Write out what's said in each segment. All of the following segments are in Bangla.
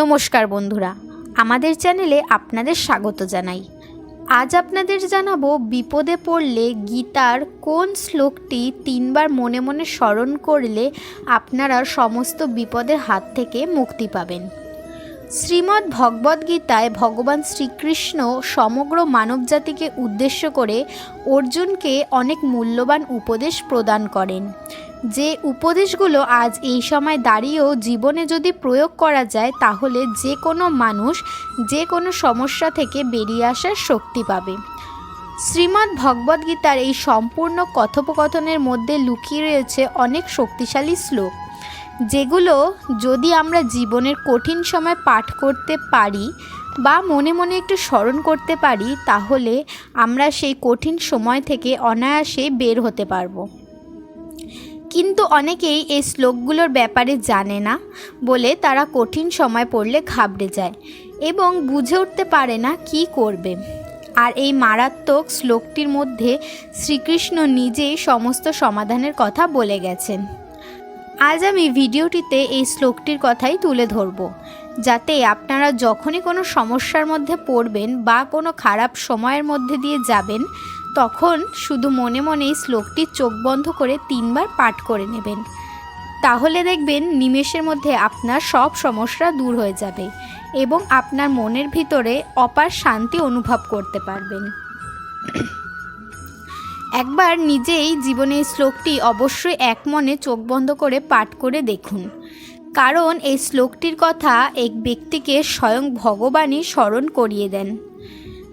নমস্কার বন্ধুরা, আমাদের চ্যানেলে আপনাদের স্বাগত জানাই। আজ আপনাদের জানাব বিপদে পড়লে গীতার কোন শ্লোকটি তিনবার মনে মনে স্মরণ করলে আপনারা সমস্ত বিপদের হাত থেকে মুক্তি পাবেন। শ্রীমদ্ ভগবদ্গীতায় ভগবান শ্রীকৃষ্ণ সমগ্র মানবজাতিকে উদ্দেশ্য করে অর্জুনকে অনেক মূল্যবান উপদেশ প্রদান করেন। যে উপদেশগুলো আজ এই সময় দাঁড়িয়েও জীবনে যদি প্রয়োগ করা যায়, তাহলে যে কোনো মানুষ যে কোনো সমস্যা থেকে বেরিয়ে আসার শক্তি পাবে। শ্রীমদ্ ভগবদ্গীতার এই সম্পূর্ণ কথোপকথনের মধ্যে লুকিয়ে রয়েছে অনেক শক্তিশালী শ্লোক, যেগুলো যদি আমরা জীবনের কঠিন সময় পাঠ করতে পারি বা মনে মনে একটু স্মরণ করতে পারি, তাহলে আমরা সেই কঠিন সময় থেকে অনায়াসে বের হতে পারব। কিন্তু অনেকেই এই শ্লোকগুলোর ব্যাপারে জানে না বলে তারা কঠিন সময় পড়লে ঘাবড়ে যায় এবং বুঝে উঠতে পারে না কি করবে। আর এই মারাত্মক শ্লোকটির মধ্যে শ্রীকৃষ্ণ নিজেই সমস্ত সমাধানের কথা বলে গেছেন। আজ আমি ভিডিওটিতে এই শ্লোকটির কথাই তুলে ধরব, যাতে আপনারা যখনই কোনো সমস্যার মধ্যে পড়বেন বা কোনো খারাপ সময়ের মধ্যে দিয়ে যাবেন তখন শুধু মনে মনে এই শ্লোকটি চোখ বন্ধ করে তিনবার পাঠ করে নেবেন। তাহলে দেখবেন নিমেষের মধ্যে আপনার সব সমস্যা দূর হয়ে যাবে এবং আপনার মনের ভিতরে অপার শান্তি অনুভব করতে পারবেন। একবার নিজেই জীবনে এই শ্লোকটি অবশ্যই এক মনে চোখ বন্ধ করে পাঠ করে দেখুন। কারণ এই শ্লোকটির কথা এক ব্যক্তিকে স্বয়ং ভগবানই স্মরণ করিয়ে দেন।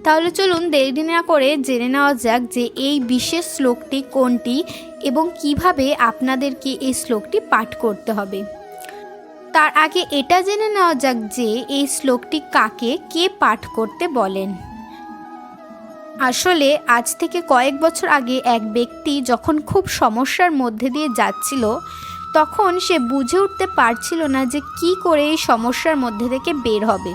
তাহলে চলুন দেরি না করে জেনে নেওয়া যাক যে এই বিশেষ শ্লোকটি কোনটি এবং কীভাবে আপনাদেরকে এই শ্লোকটি পাঠ করতে হবে। তার আগে এটা জেনে নেওয়া যাক যে এই শ্লোকটি কাকে কে পাঠ করতে বলেন। আসলে আজ থেকে কয়েক বছর আগে এক ব্যক্তি যখন খুব সমস্যার মধ্যে দিয়ে যাচ্ছিল, তখন সে বুঝে উঠতে পারছিল না যে কি করে এই সমস্যার মধ্যে থেকে বের হবে।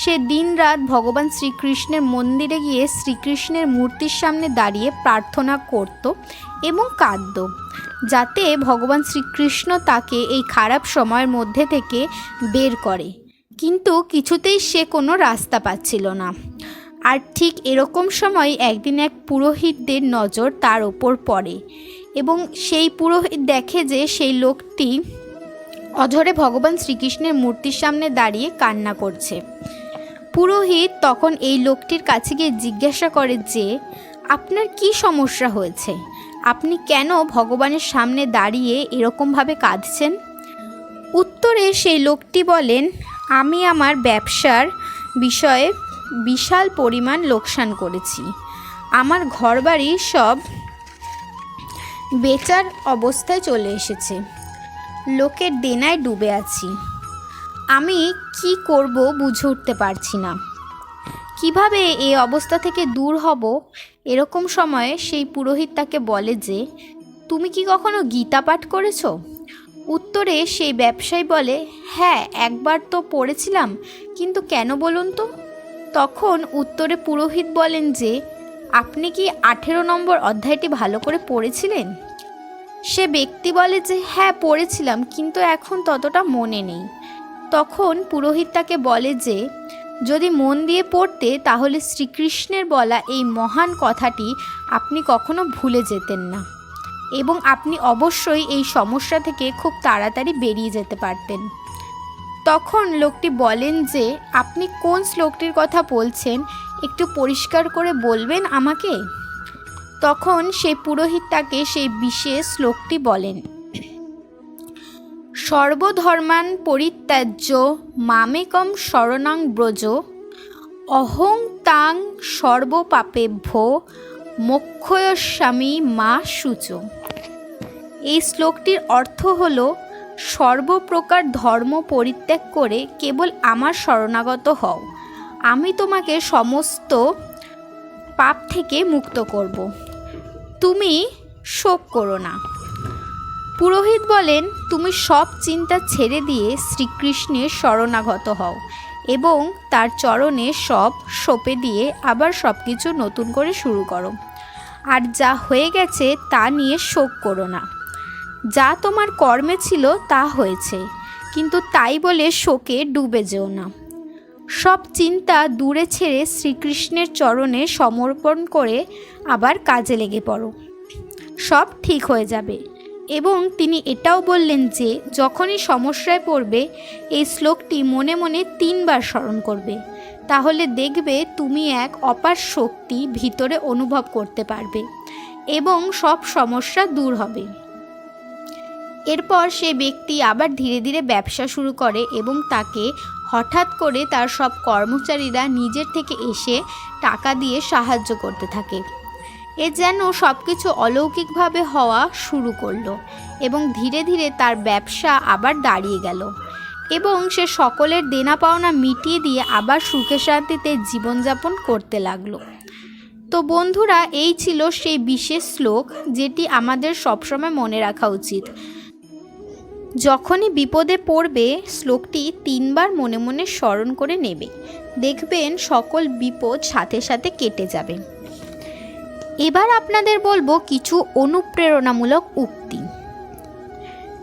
সে দিনরাত ভগবান শ্রীকৃষ্ণের মন্দিরে গিয়ে শ্রীকৃষ্ণের মূর্তির সামনে দাঁড়িয়ে প্রার্থনা করত এবং কাঁদত, যাতে ভগবান শ্রীকৃষ্ণ তাকে এই খারাপ সময়ের মধ্যে থেকে বের করে। কিন্তু কিছুতেই সে কোনো রাস্তা পাচ্ছিল না। আর ঠিক এরকম সময় একদিন এক পুরোহিতদের নজর তার ওপর পড়ে এবং সেই পুরোহিত দেখে যে সেই লোকটি অঝরে ভগবান শ্রীকৃষ্ণের মূর্তির সামনে দাঁড়িয়ে কান্না করছে। পুরোহিত তখন এই লোকটির কাছে গিয়ে জিজ্ঞাসা করে যে, আপনার কি সমস্যা হয়েছে? আপনি কেন ভগবানের সামনে দাঁড়িয়ে এরকমভাবে কাঁদছেন? উত্তরে সেই লোকটি বলেন, আমি আমার ব্যবসার বিষয়ে বিশাল পরিমাণ লোকসান করেছি। আমার ঘরবাড়ি সব বেচার অবস্থায় চলে এসেছে। লোকের দেনায় ডুবে আছি। আমি কি করব বুঝে উঠতে পারছি না। কীভাবে এই অবস্থা থেকে দূর হব এরকম সময়ে সেই পুরোহিত তাকে বলে যে, তুমি কি কখনো গীতা পাঠ করেছ? উত্তরে সেই ব্যবসায়ী বলে হ্যাঁ একবার তো পড়েছিলাম, কিন্তু কেন বলুন তো? তখন উত্তরে পুরোহিত বলেন যে, আপনি কি আঠেরো নম্বর অধ্যায়টি ভালো করে পড়েছিলেন? সে ব্যক্তি বলে যে হ্যাঁ পড়েছিলাম, কিন্তু এখন ততটা মনে নেই। তখন পুরোহিত তাকে বলে যে, যদি মন দিয়ে পড়তে, তাহলে শ্রীকৃষ্ণের বলা এই মহান কথাটি আপনি কখনো ভুলে যেতেন না। এবং আপনি অবশ্যই এই সমস্যা থেকে খুব তাড়াতাড়ি বেরিয়ে যেতে পারতেন। তখন লোকটি বলেন যে, আপনি কোন শ্লোকটির কথা বলছেন? একটু পরিষ্কার করে বলবেন আমাকে? তখন সেই পুরোহিত তাকে সেই বিশেষ শ্লোকটি বলেন। সর্বধর্মান পরিত্যাজ্য মামেকম শরণাং ব্রজ, অহং তাং সর্বপাপেভ্য মোক্ষয়স্বামী মা সূচ। এই শ্লোকটির অর্থ হল, সর্বপ্রকার ধর্ম পরিত্যাগ করে কেবল আমার শরণাগত হও। আমি তোমাকে সমস্ত পাপ থেকে মুক্ত করব। তুমি শোক করো না। পুরোহিত বলেন, তুমি সব চিন্তা ছেড়ে দিয়ে শ্রীকৃষ্ণের শরণাগত হও এবং তার চরণে সব সঁপে দিয়ে আবার সব কিছু নতুন করে শুরু করো। আর যা হয়ে গেছে তা নিয়ে শোক করো না। যা তোমার কর্মে ছিল তা হয়েছে, কিন্তু তাই বলে শোকে ডুবে যেও না। সব চিন্তা দূরে ছেড়ে শ্রীকৃষ্ণের চরণে সমর্পণ করে আবার কাজে লেগে পড়ো। সব ঠিক হয়ে যাবে। এবং তিনি এটাও বললেন যে, যখনই সমস্যায় পড়বে, এই শ্লোকটি মনে মনে তিনবার স্মরণ করবে। তাহলে দেখবে তুমি এক অপার শক্তি ভিতরে অনুভব করতে পারবে এবং সব সমস্যা দূর হবে। এরপর সে ব্যক্তি আবার ধীরে ধীরে ব্যবসা শুরু করে এবং তাকে হঠাৎ করে তার সব কর্মচারীরা নিজের থেকে এসে টাকা দিয়ে সাহায্য করতে থাকে। এ যেন সব কিছু অলৌকিকভাবে হওয়া শুরু করল এবং ধীরে ধীরে তার ব্যবসা আবার দাঁড়িয়ে গেল। এবং সে সকলের দেনা পাওনা মিটিয়ে দিয়ে আবার সুখে শান্তিতে জীবনযাপন করতে লাগল। তো বন্ধুরা, এই ছিল সেই বিশেষ শ্লোক যেটি আমাদের সবসময় মনে রাখা উচিত। যখনই বিপদে পড়বে, শ্লোকটি তিনবার মনে মনে স্মরণ করে নেবে। দেখবেন সকল বিপদ সাথে সাথে কেটে যাবে। এবার আপনাদের বলব কিছু অনুপ্রেরণামূলক উক্তি।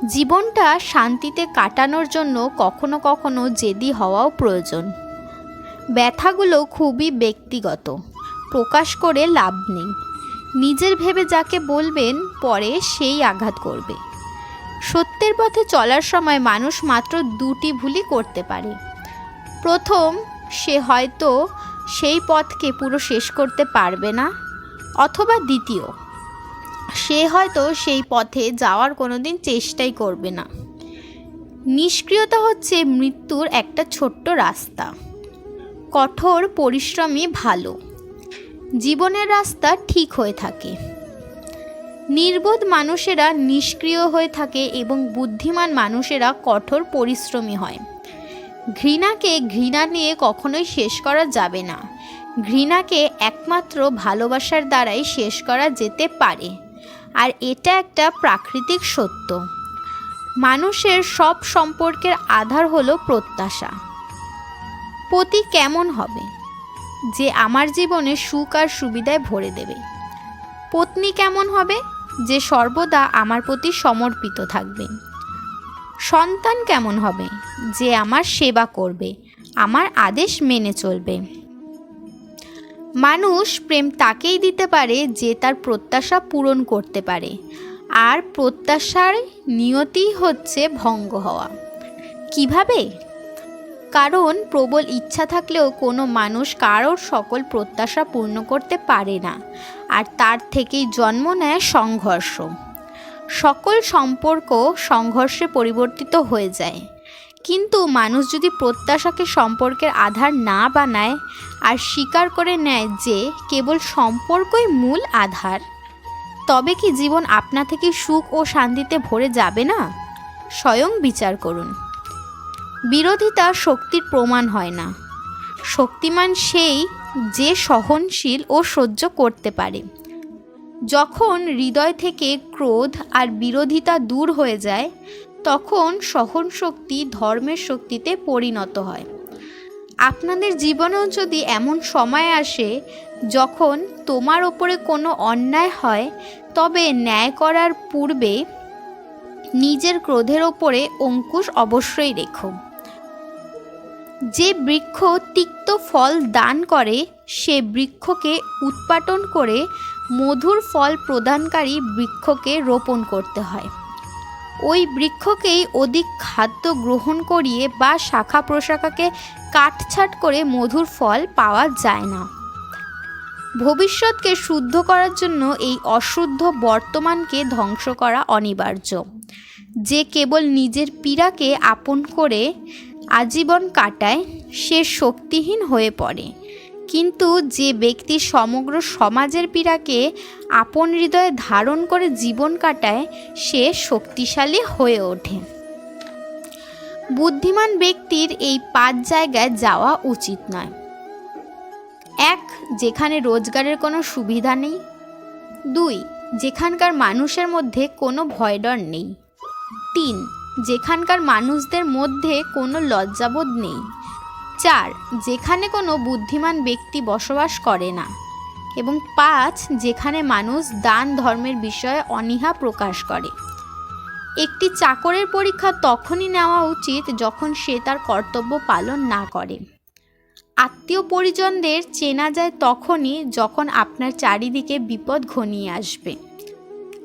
জীবনটা শান্তিতে কাটানোর জন্য কখনো কখনো জেদি হওয়াও প্রয়োজন। ব্যথাগুলো খুবই ব্যক্তিগত, প্রকাশ করে লাভ নেই। নিজের ভেবে যাকে বলবেন, পরে সেই আঘাত করবে। সত্যের পথে চলার সময় মানুষ মাত্র দুটি ভুলই করতে পারে। প্রথম, সে হয়তো সেই পথকে পুরো শেষ করতে পারবে না। অথবা দ্বিতীয়। সে হয়তো সেই পথে যাওয়ার কোনো দিন চেষ্টাই করবে না। নিষ্ক্রিয়তা হচ্ছে মৃত্যুর একটা ছোট্ট রাস্তা। কঠোর পরিশ্রমই ভালো। জীবনের রাস্তা ঠিক হয়ে থাকে। নির্বোধ মানুষেরা নিষ্ক্রিয় হয়ে থাকে এবং বুদ্ধিমান মানুষেরা কঠোর পরিশ্রমী হয়। ঘৃণাকে ঘৃণা নিয়ে কখনোই শেষ করা যাবে না। ঘৃণাকে একমাত্র ভালোবাসার দ্বারাই শেষ করা যেতে পারে। আর এটা একটা প্রাকৃতিক সত্য। মানুষের সব সম্পর্কের আধার হলো প্রত্যাশা। পতি কেমন হবে? যে আমার জীবনে সুখ আর সুবিধায় ভরে দেবে। পত্নী কেমন হবে? যে সর্বদা আমার প্রতি সমর্পিত থাকবে। সন্তান কেমন হবে? যে আমার সেবা করবে, আমার আদেশ মেনে চলবে। মানুষ প্রেম তাকেই দিতে পারে যে তার প্রত্যাশা পূরণ করতে পারে। আর প্রত্যাশার নিয়তিই হচ্ছে ভঙ্গ হওয়া। কীভাবে? কারণ প্রবল ইচ্ছা থাকলেও কোনো মানুষ কারোর সকল প্রত্যাশা পূর্ণ করতে পারে না, আর তার থেকেই জন্ম নেয় সংঘর্ষ। সকল সম্পর্ক সংঘর্ষে পরিবর্তিত হয়ে যায়। কিন্তু মানুষ যদি প্রত্যাশাকে সম্পর্কের আধার না বানায় আর স্বীকার করে নেয় যে কেবল সম্পর্কই মূল আধার, তবে কি জীবন আপনা থেকে সুখ ও শান্তিতে ভরে যাবে না? স্বয়ং বিচার করুন। বিরোধিতা শক্তির প্রমাণ হয় না। শক্তিমান সেই যে সহনশীল ও সহ্য করতে পারে। যখন হৃদয় থেকে ক্রোধ আর বিরোধিতা দূর হয়ে যায় তখন সহন শক্তি ধর্মের শক্তিতে পরিণত হয়। আপনাদের জীবনেও যদি এমন সময় আসে যখন তোমার ওপরে কোনো অন্যায় হয়, তবে ন্যায় করার পূর্বে নিজের ক্রোধের ওপরে অঙ্কুশ অবশ্যই রেখো। যে বৃক্ষ তিক্ত ফল দান করে, সে বৃক্ষকে উৎপাটন করে মধুর ফল প্রদানকারী বৃক্ষকে রোপণ করতে হয়। ওই বৃক্ষকেই অধিক খাদ্য গ্রহণ করিয়ে বা শাখা প্রশাখাকে কাটছাট করে মধুর ফল পাওয়া যায় না। ভবিষ্যৎকে শুদ্ধ করার জন্য এই অশুদ্ধ বর্তমানকে ধ্বংস করা অনিবার্য। যে কেবল নিজের পীড়াকে আপন করে আজীবন কাটায়, সে শক্তিহীন হয়ে পড়ে। কিন্তু যে ব্যক্তি সমগ্র সমাজের পীড়াকে আপন হৃদয়ে ধারণ করে জীবন কাটায়, সে শক্তিশালী হয়ে ওঠে। বুদ্ধিমান ব্যক্তির এই পাঁচ জায়গায় যাওয়া উচিত নয়। এক, যেখানে রোজগারের কোনো সুবিধা নেই। দুই, যেখানকার মানুষের মধ্যে কোনো ভয়ডর নেই। তিন, যেখানকার মানুষদের মধ্যে কোনো লজ্জাবোধ নেই। চার, যেখানে কোনো বুদ্ধিমান ব্যক্তি বসবাস করে না। এবং পাঁচ, যেখানে মানুষ দান ধর্মের বিষয়ে অনীহা প্রকাশ করে। একটি চাকরের পরীক্ষা তখনই নেওয়া উচিত যখন সে তার কর্তব্য পালন না করে। আত্মীয় পরিজনদের চেনা যায় তখনই যখন আপনার চারিদিকে বিপদ ঘনিয়ে আসবে।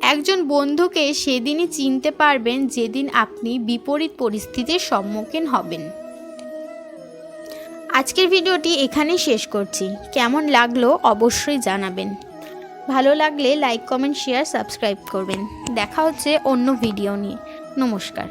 একজন বন্ধুকে সেদিনই চিনতে পারবেন যেদিন আপনি বিপরীত পরিস্থিতির সম্মুখীন হবেন। আজকের ভিডিওটি এখানেই শেষ করছি। কেমন লাগল অবশ্যই জানাবেন। ভালো লাগলে লাইক, কমেন্ট, শেয়ার, সাবস্ক্রাইব করবেন। দেখা হচ্ছে অন্য ভিডিও নিয়ে। নমস্কার।